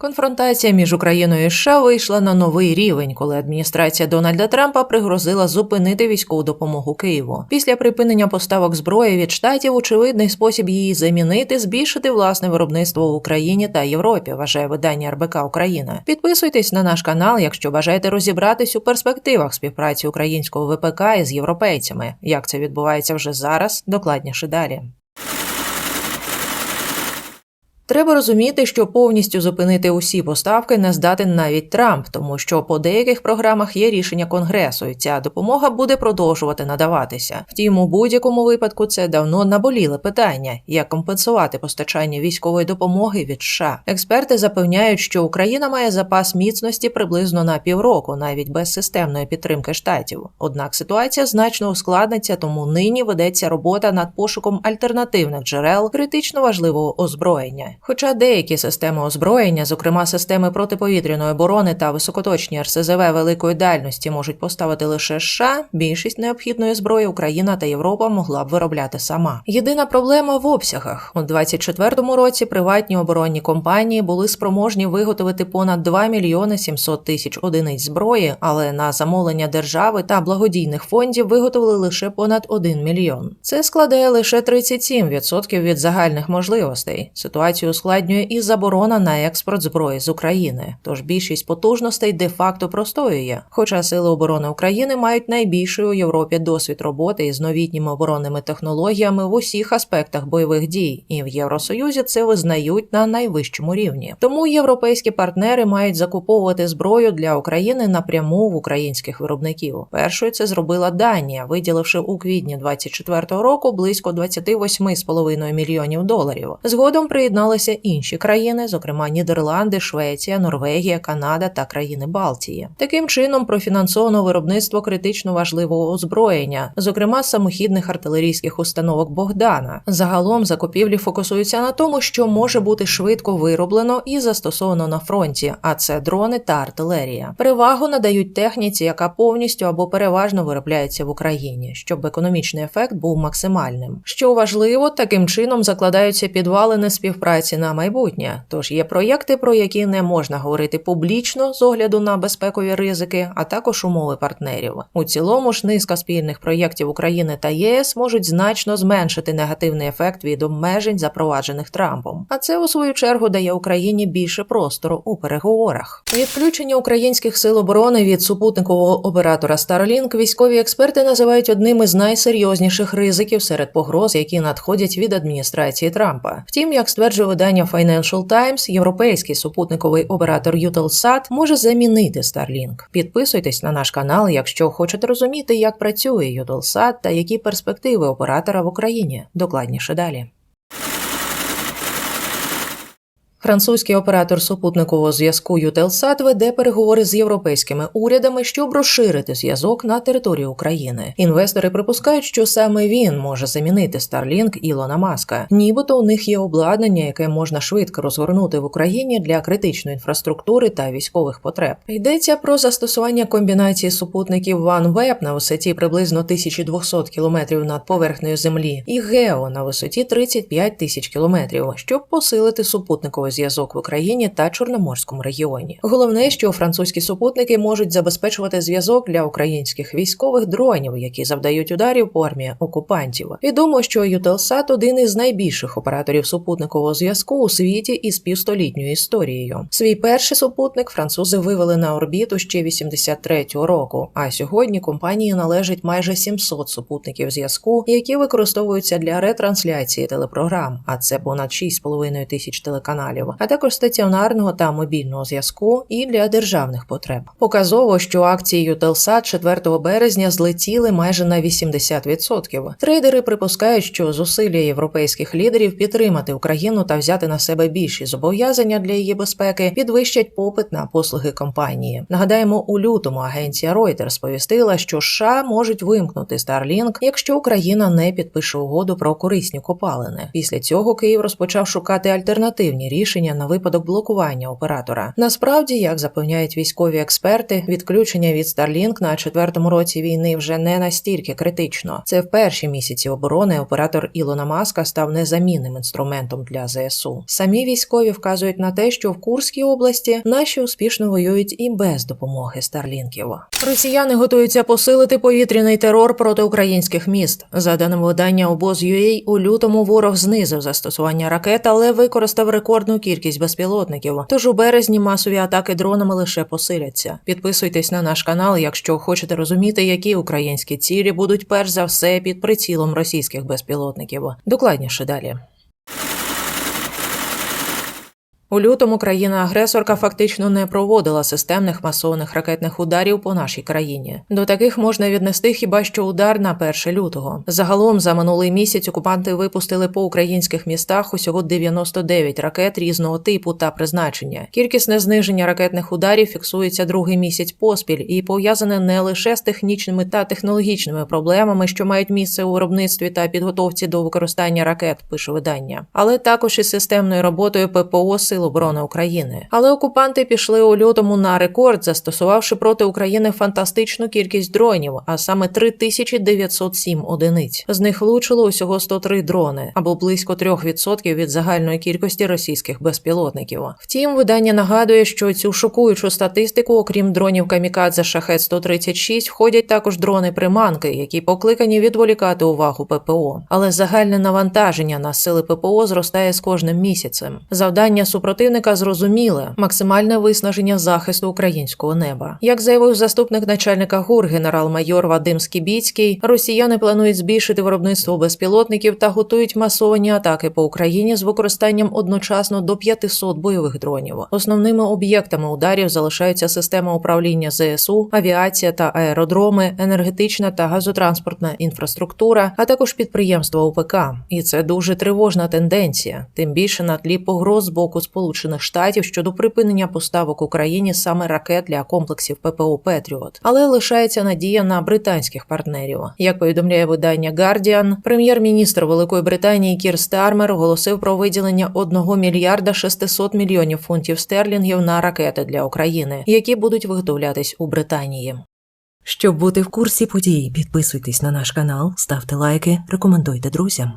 Конфронтація між Україною і США вийшла на новий рівень, коли адміністрація Дональда Трампа пригрозила зупинити військову допомогу Києву. Після припинення поставок зброї від штатів очевидний спосіб її замінити збільшити власне виробництво в Україні та Європі. Вважає видання РБК Україна. Підписуйтесь на наш канал, якщо бажаєте розібратись у перспективах співпраці українського ВПК із європейцями. Як це відбувається вже зараз, докладніше далі. Треба розуміти, що повністю зупинити усі поставки не здатен навіть Трамп, тому що по деяких програмах є рішення Конгресу, і ця допомога буде продовжувати надаватися. Втім, у будь-якому випадку це давно наболіле питання, як компенсувати постачання військової допомоги від США. Експерти запевняють, що Україна має запас міцності приблизно на півроку, навіть без системної підтримки штатів. Однак ситуація значно ускладниться, тому нині ведеться робота над пошуком альтернативних джерел критично важливого озброєння. Хоча деякі системи озброєння, зокрема системи протиповітряної оборони та високоточні РСЗВ великої дальності, можуть поставити лише США, більшість необхідної зброї Україна та Європа могла б виробляти сама. Єдина проблема в обсягах у 24-му році. Приватні оборонні компанії були спроможні виготовити понад 2 мільйони 700 тисяч одиниць зброї, але на замовлення держави та благодійних фондів виготовили лише понад 1 мільйон. Це складає лише 37% від загальних можливостей. Ситуацію ускладнює і заборона на експорт зброї з України. Тож більшість потужностей де-факто простоює. Хоча сили оборони України мають найбільший у Європі досвід роботи із новітніми оборонними технологіями в усіх аспектах бойових дій, і в Євросоюзі це визнають на найвищому рівні. Тому європейські партнери мають закуповувати зброю для України напряму в українських виробників. Першою це зробила Данія, виділивши у квітні 24-го року близько 28,5 мільйонів доларів. Згодом приєдналися інші країни, зокрема Нідерланди, Швеція, Норвегія, Канада та країни Балтії. Таким чином профінансовано виробництво критично важливого озброєння, зокрема самохідних артилерійських установок Богдана. Загалом закупівлі фокусуються на тому, що може бути швидко вироблено і застосовано на фронті, а це дрони та артилерія. Перевагу надають техніці, яка повністю або переважно виробляється в Україні, щоб економічний ефект був максимальним. Що важливо, таким чином закладаються підвалини співпраці на майбутнє. Тож є проєкти, про які не можна говорити публічно з огляду на безпекові ризики, а також умови партнерів. У цілому ж низка спільних проєктів України та ЄС можуть значно зменшити негативний ефект від обмежень, запроваджених Трампом. А це у свою чергу дає Україні більше простору у переговорах. Відключення українських сил оборони від супутникового оператора Starlink військові експерти називають одним із найсерйозніших ризиків серед погроз, які надходять від адміністрації Трампа. Втім, як стверджує видання Financial Times, європейський супутниковий оператор Eutelsat може замінити Starlink. Підписуйтесь на наш канал, якщо хочете розуміти, як працює Eutelsat та які перспективи оператора в Україні. Докладніше далі. Французький оператор супутникового зв'язку Eutelsat веде переговори з європейськими урядами, щоб розширити зв'язок на території України. Інвестори припускають, що саме він може замінити Starlink Ілона Маска. Нібито у них є обладнання, яке можна швидко розгорнути в Україні для критичної інфраструктури та військових потреб. Йдеться про застосування комбінації супутників OneWeb на висоті приблизно 1200 км над поверхнею землі і Гео на висоті 35 тисяч кілометрів, щоб посилити супутниковий зв'язок в Україні та Чорноморському регіоні. Головне, що французькі супутники можуть забезпечувати зв'язок для українських військових дронів, які завдають ударів по армії окупантів. Відомо, що Eutelsat – один із найбільших операторів супутникового зв'язку у світі із півстолітньою історією. Свій перший супутник французи вивели на орбіту ще 83-го року. А сьогодні компанії належить майже 700 супутників зв'язку, які використовуються для ретрансляції телепрограм. А це понад 6,5 тисяч телеканалів а також стаціонарного та мобільного зв'язку і для державних потреб. Показово, що акції Eutelsat 4 березня злетіли майже на 80%. Трейдери припускають, що зусилля європейських лідерів підтримати Україну та взяти на себе більші зобов'язання для її безпеки підвищать попит на послуги компанії. Нагадаємо, у лютому агенція Reuters сповістила, що США можуть вимкнути Starlink, якщо Україна не підпише угоду про корисні копалини. Після цього Київ розпочав шукати альтернативні рішення рішення на випадок блокування оператора. Насправді, як запевняють військові експерти, відключення від Starlink на четвертому році війни вже не настільки критично. Це в перші місяці оборони оператор Ілона Маска став незамінним інструментом для ЗСУ. Самі військові вказують на те, що в Курській області наші успішно воюють і без допомоги старлінків. Росіяни готуються посилити повітряний терор проти українських міст. За даними видання обоз.ua, у лютому ворог знизив застосування ракет, але використав рекордну кількість безпілотників. Тож у березні масові атаки дронами лише посиляться. Підписуйтесь на наш канал, якщо хочете розуміти, які українські цілі будуть перш за все під прицілом російських безпілотників. Докладніше далі. У лютому країна-агресорка фактично не проводила системних масованих ракетних ударів по нашій країні. До таких можна віднести хіба що удар на 1 лютого. Загалом за минулий місяць окупанти випустили по українських містах усього 99 ракет різного типу та призначення. Кількісне зниження ракетних ударів фіксується другий місяць поспіль і пов'язане не лише з технічними та технологічними проблемами, що мають місце у виробництві та підготовці до використання ракет, пише видання, але також із системною роботою ППО Сил оборони України. Але окупанти пішли у лютому на рекорд, застосувавши проти України фантастичну кількість дронів, а саме 3907 одиниць. З них влучило усього 103 дрони або близько 3% від загальної кількості російських безпілотників. Втім, видання нагадує, що цю шокуючу статистику, окрім дронів Камікадзе Шахет 136 входять також дрони приманки, які покликані відволікати увагу ППО. Але загальне навантаження на сили ППО зростає з кожним місяцем. Завдання супротивника зрозуміле максимальне виснаження захисту українського неба. Як заявив заступник начальника ГУР генерал-майор Вадим Скібіцький, росіяни планують збільшити виробництво безпілотників та готують масовані атаки по Україні з використанням одночасно до 500 бойових дронів. Основними об'єктами ударів залишаються система управління ЗСУ, авіація та аеродроми, енергетична та газотранспортна інфраструктура, а також підприємства УПК. І це дуже тривожна тенденція, тим більше на тлі погроз з боку Сполучених Штатів щодо припинення поставок Україні саме ракет для комплексів ППО Петріот. Але лишається надія на британських партнерів. Як повідомляє видання Guardian, прем'єр-міністр Великої Британії Кір Стармер оголосив про виділення 1 мільярда 600 мільйонів фунтів стерлінгів на ракети для України, які будуть виготовлятись у Британії. Щоб бути в курсі подій, підписуйтесь на наш канал, ставте лайки, рекомендуйте друзям.